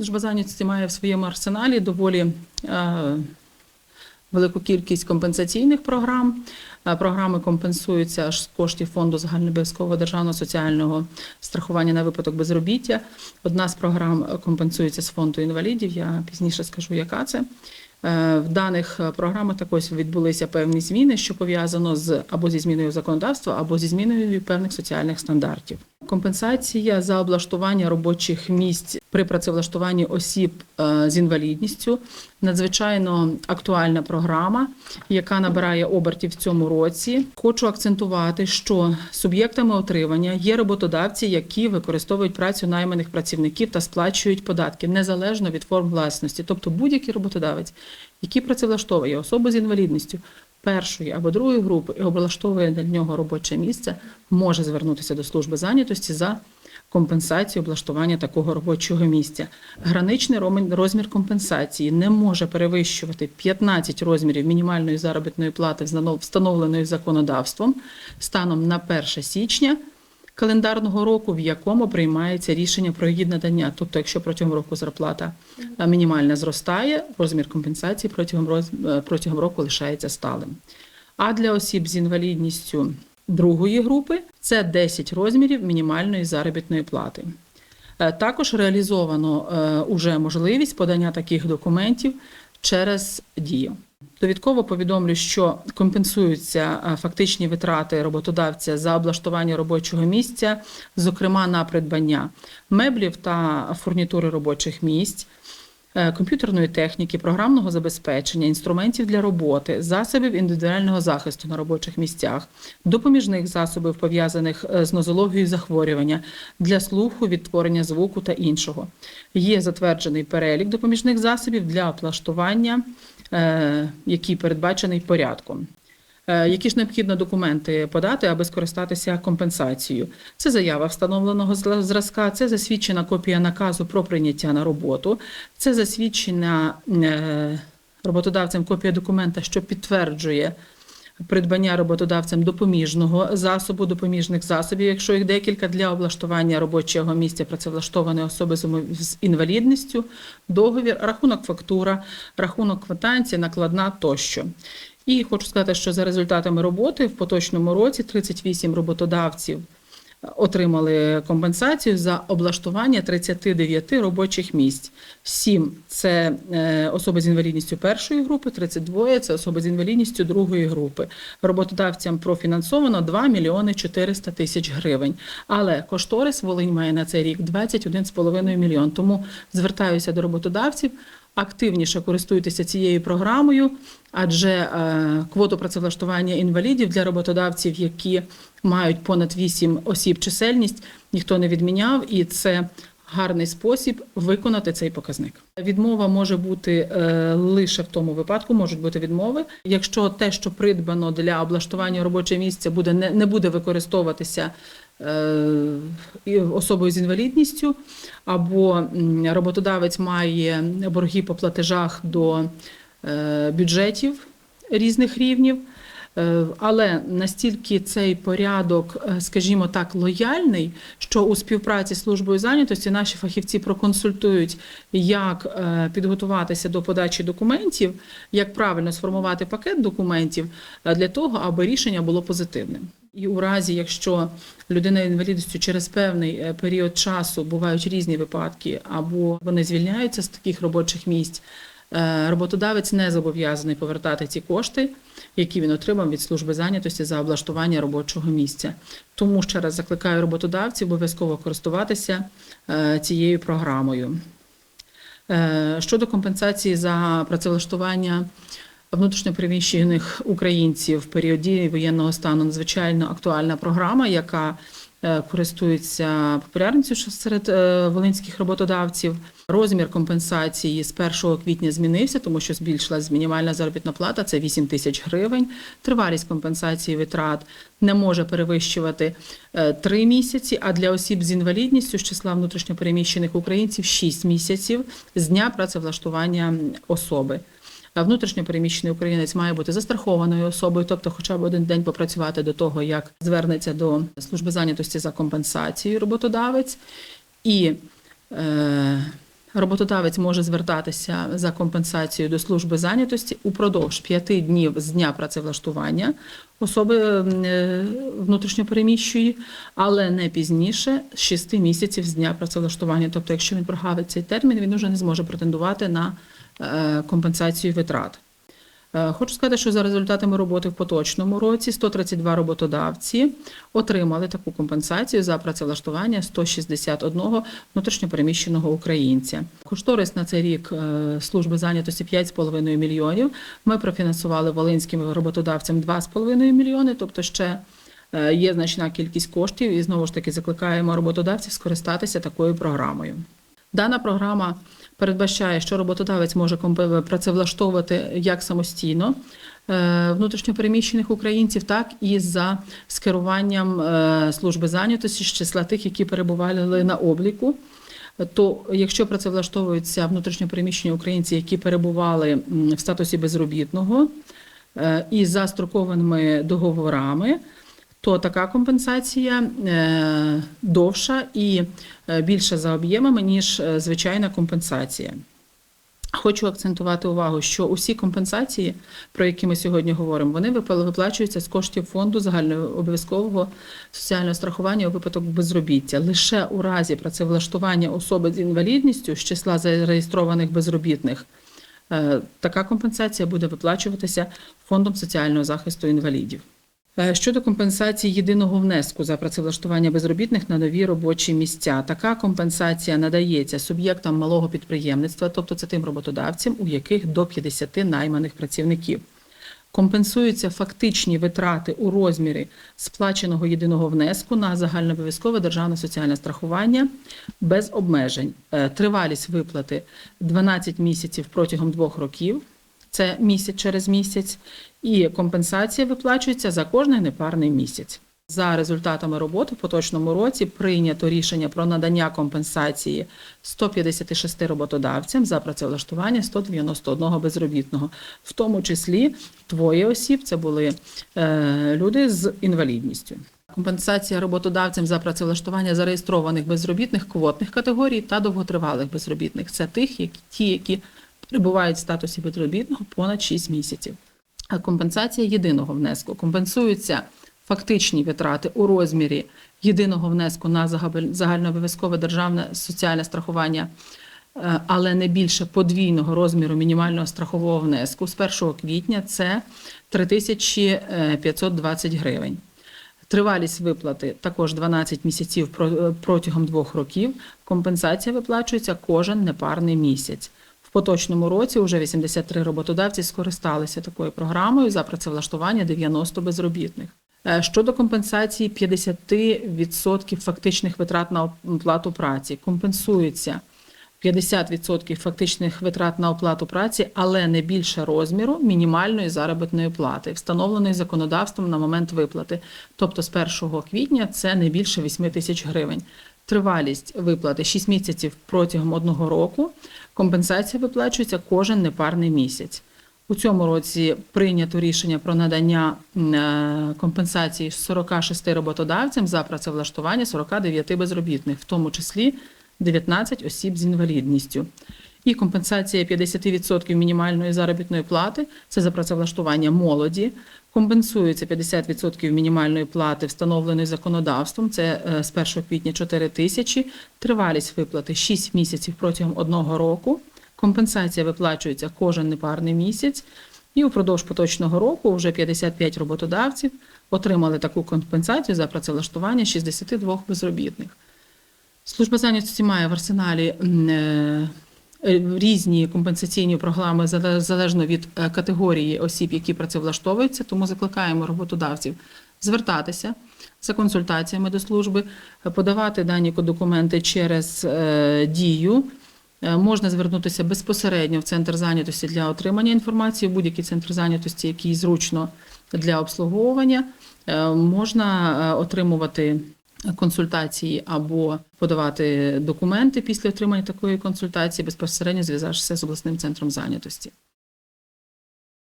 служба зайнятості має в своєму арсеналі доволі е, велику кількість компенсаційних програм. Е, Програми компенсуються аж з коштів фонду загальнообов'язкового державного соціального страхування на випадок безробіття. Одна з програм компенсується з фонду інвалідів. Я пізніше скажу, яка це. Е, В даних програмах також відбулися певні зміни, що пов'язано з або зі зміною законодавства, або зі зміною певних соціальних стандартів. Компенсація за облаштування робочих місць при працевлаштуванні осіб е, з інвалідністю надзвичайно актуальна програма, яка набирає обертів в цьому році. Хочу акцентувати, що суб'єктами отримання є роботодавці, які використовують працю найманих працівників та сплачують податки незалежно від форм власності, тобто будь-який роботодавець, який працевлаштовує особу з інвалідністю першої або другої групи і облаштовує для нього робоче місце, може звернутися до служби зайнятості за компенсацію облаштування такого робочого місця. Граничний розмір компенсації не може перевищувати 15 розмірів мінімальної заробітної плати, встанов- встановленої законодавством станом на 1 січня календарного року, в якому приймається рішення про її надання. Тобто, якщо протягом року зарплата е, мінімальна зростає, розмір компенсації протягом е, протягом року лишається сталим. А для осіб з інвалідністю другої групи це 10 розмірів мінімальної заробітної плати. Е, Також реалізовано уже можливість подання таких документів через дію. Довідково повідомлю, що компенсуються е, фактичні витрати роботодавця за облаштування робочого місця, зокрема на придбання меблів та фурнітури робочих місць, е, комп'ютерної техніки, програмного забезпечення, інструментів для роботи, засобів індивідуального захисту на робочих місцях, допоміжних засобів, пов'язаних е, з нозологією захворювання для слуху, відтворення звуку та іншого. Є затверджений перелік допоміжних засобів для облаштування, який передбачений порядком. Е, Які ж необхідно документи подати, аби скористатися компенсацією? Це заява встановленого зразка, це засвідчена копія наказу про прийняття на роботу, це засвідчена е, роботодавцем копія документа, що підтверджує придбання роботодавцем допоміжного засобу, допоміжних засобів, якщо їх декілька для облаштування робочого місця працевлаштованої особи з інвалідністю, договір, рахунок фактура, рахунок квитанції, накладна тощо. І хочу сказати, що за результатами роботи в поточному році 38 роботодавців отримали компенсацію за облаштування 39 робочих місць. 7 – це е, особи з інвалідністю першої групи, 32 – це особи з інвалідністю другої групи. Роботодавцям профінансовано 2 мільйони 400 тисяч гривень. Але кошторис Волинь має на цей рік 21,5 мільйон. Тому звертаюся до роботодавців, активніше користуйтеся цією програмою, адже е, квоту працевлаштування інвалідів для роботодавців, які мають понад 8 осіб чисельність, ніхто не відміняв, і це гарний спосіб виконати цей показник. Відмова може бути е, лише в тому випадку, можуть бути відмови, якщо те, що придбано для облаштування робочого місця, буде не, буде використовуватися особою з інвалідністю, або роботодавець має борги по платежах до е, бюджетів різних рівнів. Е, Але настільки цей порядок, е, скажімо так, лояльний, що у співпраці з службою зайнятості наші фахівці проконсультують, як е, підготуватися до подачі документів, як правильно сформувати пакет документів е, для того, аби рішення було позитивним. І у разі, якщо людина інвалідністю через певний е, період часу бувають різні випадки, або вони звільняються з таких робочих місць, е, роботодавець не зобов'язаний повертати ці кошти, які він отримав від служби зайнятості за облаштування робочого місця. Тому ще раз закликаю роботодавців обов'язково користуватися е, цією програмою. Щодо компенсації за працевлаштування внутрішньопереміщених українців в період дії воєнного стану надзвичайно актуальна програма, яка е, користується популярністю серед е, волинських роботодавців. Розмір компенсації з 1 квітня змінився, тому що збільшилась мінімальна заробітна плата це 8 тисяч гривень. Тривалість компенсації витрат не може перевищувати 3 місяці, а для осіб з інвалідністю з числа внутрішньопереміщених українців 6 місяців з дня працевлаштування особи. Внутрішньопереміщений українець має бути застрахованою особою, тобто хоча б один день попрацювати до того, як звернеться до служби зайнятості за компенсацією роботодавець. І е, Роботодавець може звертатися за компенсацією до служби зайнятості упродовж п'яти днів з дня працевлаштування особи е, внутрішньопереміщої, але не пізніше 6 місяців з дня працевлаштування. Тобто, якщо він прогавить цей термін, він вже не зможе претендувати на компенсацію витрат. Е, Хочу сказати, що за результатами роботи в поточному році 132 роботодавці отримали таку компенсацію за працевлаштування 161 внутрішньопереміщеного українця. Кошторис на цей рік е, служби зайнятості 5,5 мільйонів. Ми профінансували волинським роботодавцям 2,5 мільйони, тобто ще е, є значна кількість коштів, і знову ж таки закликаємо роботодавців скористатися такою програмою. Дана програма передбачає, що роботодавець може працевлаштовувати як самостійно е, внутрішньопереміщених українців, так і за скеруванням е, служби зайнятості з числа тих, які перебували на обліку. То якщо працевлаштовуються внутрішньопереміщені українці, які перебували в статусі безробітного е, і за строкованими договорами, то така компенсація е, довша і е, більша за об'ємами, ніж е, звичайна компенсація. Хочу акцентувати увагу, що усі компенсації, про які ми сьогодні говоримо, вони випла- виплачуються з коштів фонду загальнообов'язкового соціального страхування у випадок безробіття. Лише у разі працевлаштування особи з інвалідністю з числа зареєстрованих безробітних така компенсація буде виплачуватися фондом соціального захисту інвалідів. Е, Щодо компенсації єдиного внеску за працевлаштування безробітних на нові робочі місця, така компенсація надається суб'єктам малого підприємництва, тобто це тим роботодавцям, у яких до 50 найманих працівників. Компенсуються фактичні витрати у розмірі сплаченого єдиного внеску на загальнообов'язкове державне соціальне страхування без обмежень. Е, Тривалість виплати 12 місяців протягом двох років. Це місяць через місяць, і компенсація виплачується за кожний непарний місяць. За результатами роботи в поточному році прийнято рішення про надання компенсації 156 роботодавцям за працевлаштування 191 безробітного, в тому числі двоє осіб це були е, люди з інвалідністю. Компенсація роботодавцям за працевлаштування зареєстрованих безробітних квотних категорій та довготривалих безробітних це тих, які ті, які перебувають в статусі безробітного понад 6 місяців. А компенсація єдиного внеску компенсуються фактичні витрати у розмірі єдиного внеску на загальнообов'язкове державне соціальне страхування, е, але не більше подвійного розміру мінімального страхового внеску з 1 квітня це 3520 гривень. Тривалість виплати також 12 місяців протягом двох років. Компенсація виплачується кожен непарний місяць. В поточному році вже 83 роботодавці скористалися такою програмою за працевлаштування 90 безробітних. Е, Щодо компенсації 50% фактичних витрат на оплату праці, компенсується 50% фактичних витрат на оплату праці, але не більше розміру мінімальної заробітної плати, встановленої законодавством на момент виплати. Тобто з 1 квітня це не більше 8 тисяч гривень. Тривалість виплати 6 місяців протягом одного року. Компенсація виплачується кожен непарний місяць. У цьому році прийнято рішення про надання е, компенсації 46 роботодавцям за працевлаштування 49 безробітних, в тому числі 19 осіб з інвалідністю. І компенсація 50% мінімальної заробітної плати це за працевлаштування молоді. Компенсується 50% мінімальної плати, встановленої законодавством. Це е, з 1 квітня 4 тисячі. Тривалість виплати 6 місяців протягом одного року. Компенсація виплачується кожен непарний місяць. І упродовж поточного року вже 55 роботодавців отримали таку компенсацію за працевлаштування 62 безробітних. Служба зайнятості має в арсеналі е, різні компенсаційні програми залежно від е, категорії осіб, які працевлаштовуються, тому закликаємо роботодавців звертатися за консультаціями до служби, е, подавати дані документи через е, дію. Е, Можна звернутися безпосередньо в центр зайнятості для отримання інформації, в будь-який центр зайнятості, який зручно для обслуговування. Е, Можна е, отримувати консультації або подавати документи після отримання такої консультації, безпосередньо зв'язавшися з обласним центром зайнятості.